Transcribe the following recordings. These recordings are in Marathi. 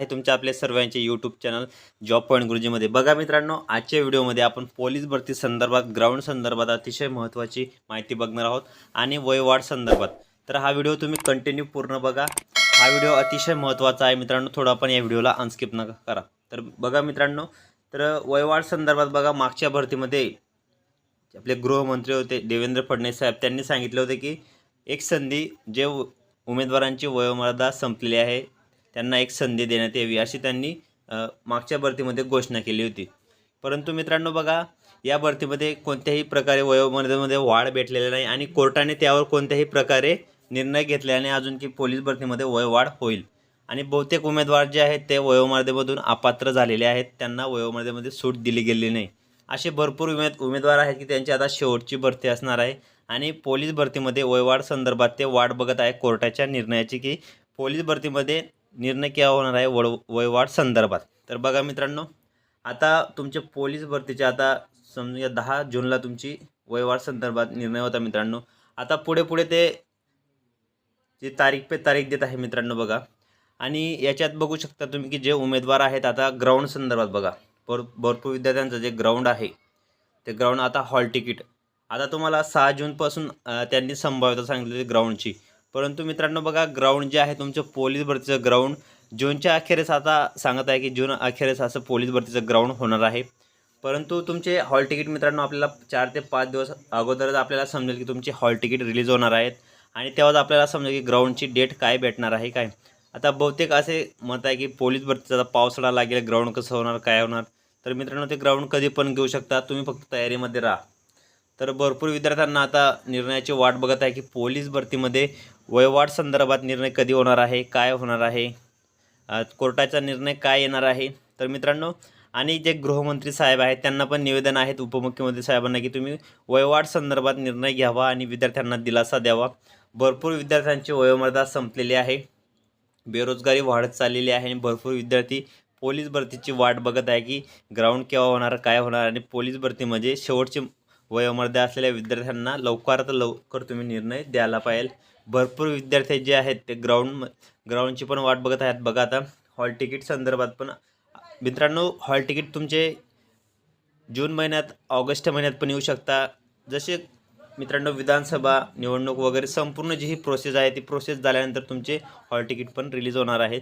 आहे तुमच्या आपल्या सर्वांचे यूट्यूब चॅनल जॉब पॉईंट गुरुजीमध्ये बघा मित्रांनो आजच्या व्हिडिओमध्ये आपण पोलीस भरती संदर्भात ग्राउंड संदर्भात अतिशय महत्त्वाची माहिती बघणार आहोत आणि वयवाढ संदर्भात. तर हा व्हिडिओ तुम्ही कंटिन्यू पूर्ण बघा. हा व्हिडिओ अतिशय महत्त्वाचा आहे मित्रांनो थोडं आपण या व्हिडिओला अनस्किप न करा. तर बघा मित्रांनो तर वयवाढ संदर्भात बघा मागच्या भरतीमध्ये आपले गृहमंत्री होते देवेंद्र फडणवीस साहेब त्यांनी सांगितले होते की एक संधी जे उमेदवारांची वयोमर्यादा संपलेली आहे त्यांना एक संधी देण्यात यावी अशी त्यांनी मागच्या भरतीमध्ये घोषणा केली होती. परंतु मित्रांनो बघा या भरतीमध्ये कोणत्याही प्रकारे वयोमर्यादेमध्ये वाढ भेटलेली नाही आणि कोर्टाने त्यावर कोणत्याही प्रकारे निर्णय घेतल्याने अजून की पोलीस भरतीमध्ये वयवाढ होईल. आणि बहुतेक उमेदवार जे आहेत ते वयोमर्यादेमधून अपात्र झालेले आहेत. त्यांना वयोमर्यादेमध्ये सूट दिली गेलेली नाही. असे भरपूर उमेद उमेदवार आहेत की त्यांची आता शेवटची भरती असणार आहे. आणि पोलीस भरतीमध्ये वयवाढ संदर्भात ते वाट बघत आहे कोर्टाच्या निर्णयाची की पोलीस भरतीमध्ये निर्णय केव्हा होणार आहे वड वयवाढ संदर्भात? तर बघा मित्रांनो आता तुमच्या पोलीस भरतीच्या आता समजा दहा जूनला तुमची वयवाढ संदर्भात निर्णय होता मित्रांनो. आता पुढे पुढे ते जे तारीख पे तारीख देत आहे मित्रांनो बघा. आणि याच्यात बघू शकता तुम्ही की जे उमेदवार आहेत आता ग्राउंड संदर्भात बघा. भर भरपूर विद्यार्थ्यांचं जे ग्राउंड आहे ते ग्राउंड आता हॉल तिकीट. आता तुम्हाला सहा जूनपासून त्यांनी संभाव्यता सांगितलेली ग्राउंडची. परंतु मित्रांनो बघा ग्राउंड जे आहे तुमचं पोलीस भरतीचं ग्राउंड जूनच्या अखेरीस आता सांगत आहे की जून अखेरीस असं पोलीस भरतीचं ग्राउंड होणार आहे. परंतु तुमचे हॉल तिकीट मित्रांनो आपल्याला चार ते पाच दिवस अगोदरच आपल्याला समजेल की तुमची हॉल तिकीट रिलीज होणार आहेत. आणि तेव्हाच आपल्याला समजेल की ग्राउंडची डेट काय भेटणार आहे काय? आता बहुतेक असे मत आहे की पोलीस भरतीचा आता पावसाळा लागेल ग्राउंड कसं होणार काय होणार? तर मित्रांनो ते ग्राउंड कधी पण घेऊ शकता. तुम्ही फक्त तयारीमध्ये राहा. तर भरपूर विद्यार्थ्यांना आता निर्णयाची वाट बघत आहे की पोलीस भरतीमध्ये वयवाढ संदर्भात निर्णय कधी होणार आहे? काय होणार आहे? कोर्टाचा निर्णय काय येणार आहे? तर मित्रांनो आणि जे गृहमंत्री साहेब आहेत त्यांना पण निवेदन आहेत उपमुख्यमंत्री साहेबांना की तुम्ही वयवाढ संदर्भात निर्णय घ्यावा आणि विद्यार्थ्यांना दिलासा द्यावा. भरपूर विद्यार्थ्यांची वयोमर्यादा संपलेली आहे. बेरोजगारी वाढत चाललेली आहे आणि भरपूर विद्यार्थी पोलीस भरतीची वाट बघत आहे की ग्राउंड केव्हा होणार काय होणार आणि पोलीस भरतीमध्ये म्हणजे शेवटची वयोमर्यादा असलेल्या विद्यार्थ्यांना लवकरात लवकर तुम्ही निर्णय द्यायला पाहिजे. भरपूर विद्यार्थी जे आहेत ते ग्राउंड ग्राउंडची पण वाट बघत आहेत. बघा आता हॉल तिकीट संदर्भात पण मित्रांनो हॉल तिकीट तुमचे जून महिन्यात ऑगस्ट महिन्यात पण येऊ शकता. जसे मित्रांनो विधानसभा निवडणूक वगैरे संपूर्ण जी ही प्रोसेस आहे ती प्रोसेस झाल्यानंतर तुमचे हॉल तिकीट पण रिलीज होणार आहेत.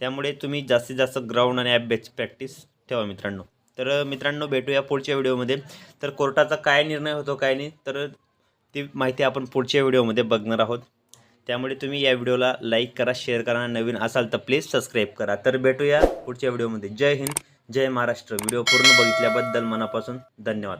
त्यामुळे तुम्ही जास्तीत जास्त ग्राउंड आणि ॲप प्रॅक्टिस ठेवा मित्रांनो. तर मित्रांनो भेटूया पुढच्या व्हिडिओमध्ये तर कोर्टाचा काय निर्णय होतो काय नाही तर ती माहिती आपण पुढच्या व्हिडिओमध्ये बघणार आहोत. त्यामुळे तुम्ही या व्हिडिओला लाईक करा शेअर करा नवीन असाल तर प्लीज सबस्क्राईब करा. तर भेटूया पुढच्या व्हिडिओमध्ये. जय हिंद जय महाराष्ट्र. व्हिडिओ पूर्ण बघितल्याबद्दल मनापासून धन्यवाद.